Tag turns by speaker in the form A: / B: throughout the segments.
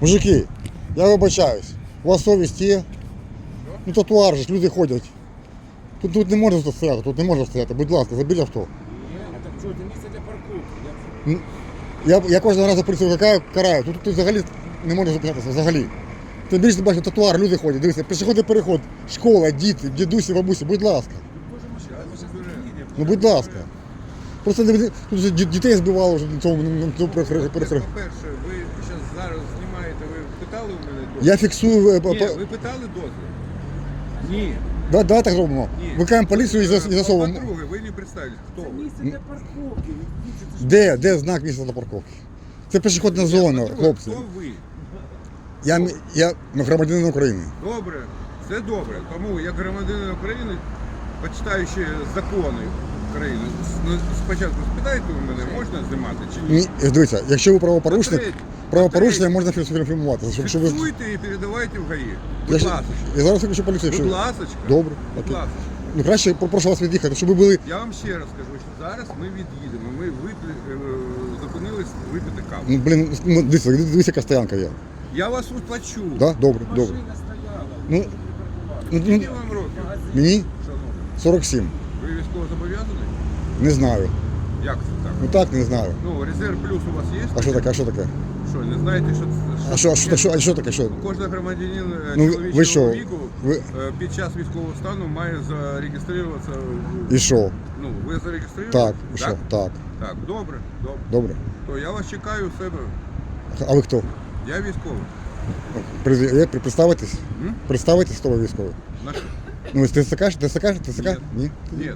A: Мужики, я вибачаюсь. У вас совість є? Ну тротуар же ж люди ходять. Тут, тут не можна стояти, тут не можна стояти. Будь ласка, заберіть авто.
B: А так що, це місце для парковки. Я...
A: Я, я кожного разу поліцію викликаю, караю. Тут, тут взагалі не можна зупинятися, взагалі. Тим більше бачиш, тротуар, люди ходять. Дивіться, пішохідний переход, школа, діти, дідусі, бабусі, будь ласка. Ну будь ласка. Просто не- тут вже ді- дітей збивало вже на цьому, на цьому перехресті.
C: По-перше, ви зараз зараз питали у мене дозвіл?
A: Я фіксую. е, по-
C: Ні,
A: по-
C: ви питали дозвіл? Ні.
A: Да, да, так зробимо.
C: Ні.
A: Викликаємо поліцію і зас- і засовуємо.
C: По-друге, ви не представились, хто
B: Це
C: ви?
B: місце для парковки. Дивіться, це ж
A: Де, де знак місця для парковки? Це пішохідна зона,
C: По-друге,
A: хлопці.
C: Хто ви?
A: Я, мі- я ну, громадянин України.
C: Добре, все добре. Тому як громадянин України, почитаючи закони України, ну, спочатку спитайте у мене, можна знімати чи ні?
A: Ні, дивіться, якщо ви правопорушник,
C: По-третє,
A: правопорушення можна фільмувати. Щоб, щоб ви...
C: Фіксуйте і передавайте в ГАІ.
A: я,
C: Будь
A: ще-
C: ласка.
A: я зараз виключу поліцію.
C: Будь
A: Якщо...
C: ласка.
A: Добре,
C: Будь
A: окей.
C: ласка.
A: Ну краще попрошу вас від'їхати, щоб ви були.
C: Я вам ще раз кажу, що зараз ми від'їдемо. Ми випи... е, зупинились випити каву.
A: Ну, блін, ну, дивіться, дивіться, яка стоянка є.
C: Я вас уплачу.
A: Да? Добре, добре.
B: машина стояла.
A: Ну,
B: припаркувати.
A: ну,
C: Скільки
A: ну,
C: вам років,
A: мені
C: шановний?
A: 47.
C: Ви військово зобов'язаний?
A: Не знаю.
C: Як це так?
A: Ну так, не знаю.
C: Ну, резерв плюс у вас є?
A: А що таке, а що таке?
C: Що, не знаєте, що це?
A: А що, а що, а що, а що таке? Що?
C: Кожен громадянин е,
A: Ну, ви-
C: чоловічого
A: що?
C: віку
A: Ви...
C: е, під час військового стану має зареєструватися.
A: І що?
C: Ну, ви зареєстрували?
A: Так, і що? Так,
C: Так, добре, добре.
A: добре.
C: То я вас чекаю у себе.
A: А ви хто?
C: Я військовий.
A: Приз- є? При- Представитесь?
C: М?
A: Представитесь, хто ви військовий?
C: На що?
A: Ну, ви ТСК, ТСК, ТСК?
C: Ні.
A: Ні?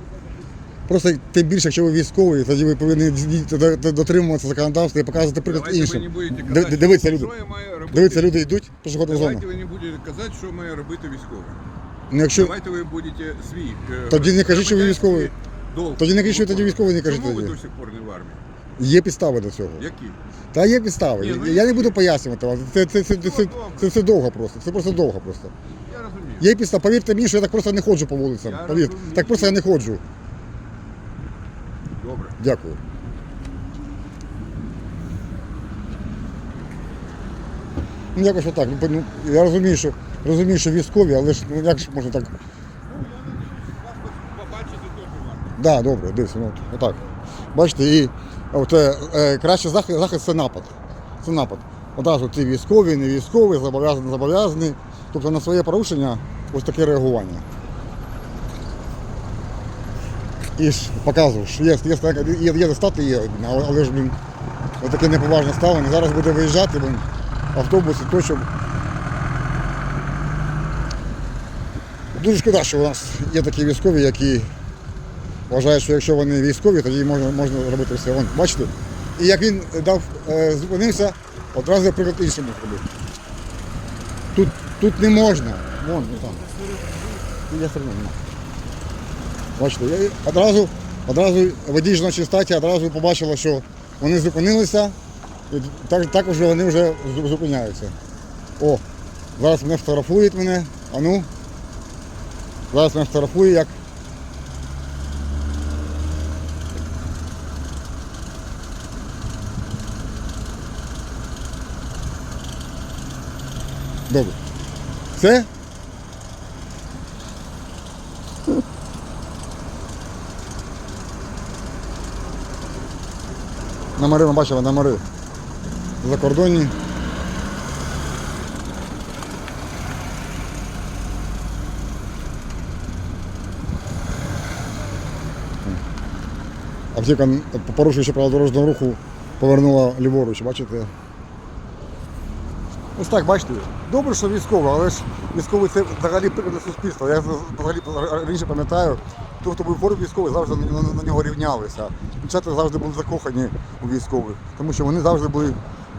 A: Просто тим більше, якщо ви військовий, тоді ви повинні дотримуватися законодавства і показувати приклад
C: Давайте ви
A: іншим.
C: будете казати,
A: Дивіться, люди.
C: що я маю робити.
A: Дивіться, люди йдуть по пішохідну зону.
C: Давайте ви не будете казати, що має робити військовий.
A: Ну, якщо...
C: Давайте ви будете свій. е,
A: Тоді не кажіть, що ви
C: громадянський
A: військовий.
C: долг
A: Тоді не кажіть, що ви тоді військовий, не кажіть
C: Чому ви
A: тоді.
C: до сих пор не в армії?
A: Є підстави до цього.
C: Які?
A: Та є підстави.
C: Ні, ну,
A: я не буду пояснювати вам. Це, це, це, це, це, це все довго просто. Це просто довго просто.
C: Я розумію.
A: Є підстави. Повірте мені, що я так просто не ходжу по вулицям.
C: Я
A: Повірте.
C: розумію.
A: Так просто я не ходжу.
C: Добре.
A: Дякую. Ну якось отак. Ну, ну, я розумію, що розумію, що військові, але ж ну як ж можна так.
C: Варто.
A: Да, добре, дивіться, ну отак. Бачите, і от, е, е, кращий захист, захист це напад. Це напад. Одразу ти військовий, не військовий, зобов'язаний, зобов'язаний. Тобто на своє порушення ось таке реагування. І показував, що є, є, є, достати, є, але, але ж блін, таке неповажне ставлення. Зараз буде виїжджати блін, автобус і то, щоб. Дуже шкода, що у нас є такі військові, які вважають, що якщо вони військові, тоді можна, можна робити все. Вон, бачите? І як він дав, е, зупинився, одразу приклад іншому зробив. Тут, тут не можна. Вон, там. Я одно. Бачите, я одразу, одразу водій жіночої статі одразу побачила, що вони зупинилися, і так, також вони вже зупиняються. О, зараз мене фотографують мене. А ну. Зараз мене фотографує, як Добре. Це? Номери, ми бачили, номери. Закордонні. Аптека, порушуючи правила дорожнього руху, повернула ліворуч, бачите? Ось так, бачите, добре, що військовий, але ж військовий це взагалі приклад суспільства. Я взагалі раніше пам'ятаю, той, хто був поруч військовий, завжди на, нього рівнялися. Дівчата завжди були закохані у військових, тому що вони завжди були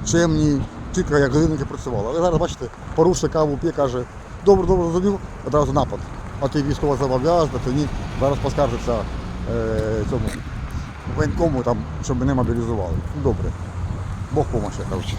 A: чемні, чітко, як годинники працювали. Але зараз, бачите, порушує каву п'є, каже, добре, добре, зрозумів, одразу напад. А ти військово зобов'язаний, то ні, зараз поскаржиться е, цьому воєнкому, там, щоб мене мобілізували. Добре. Бог поможе, коротше.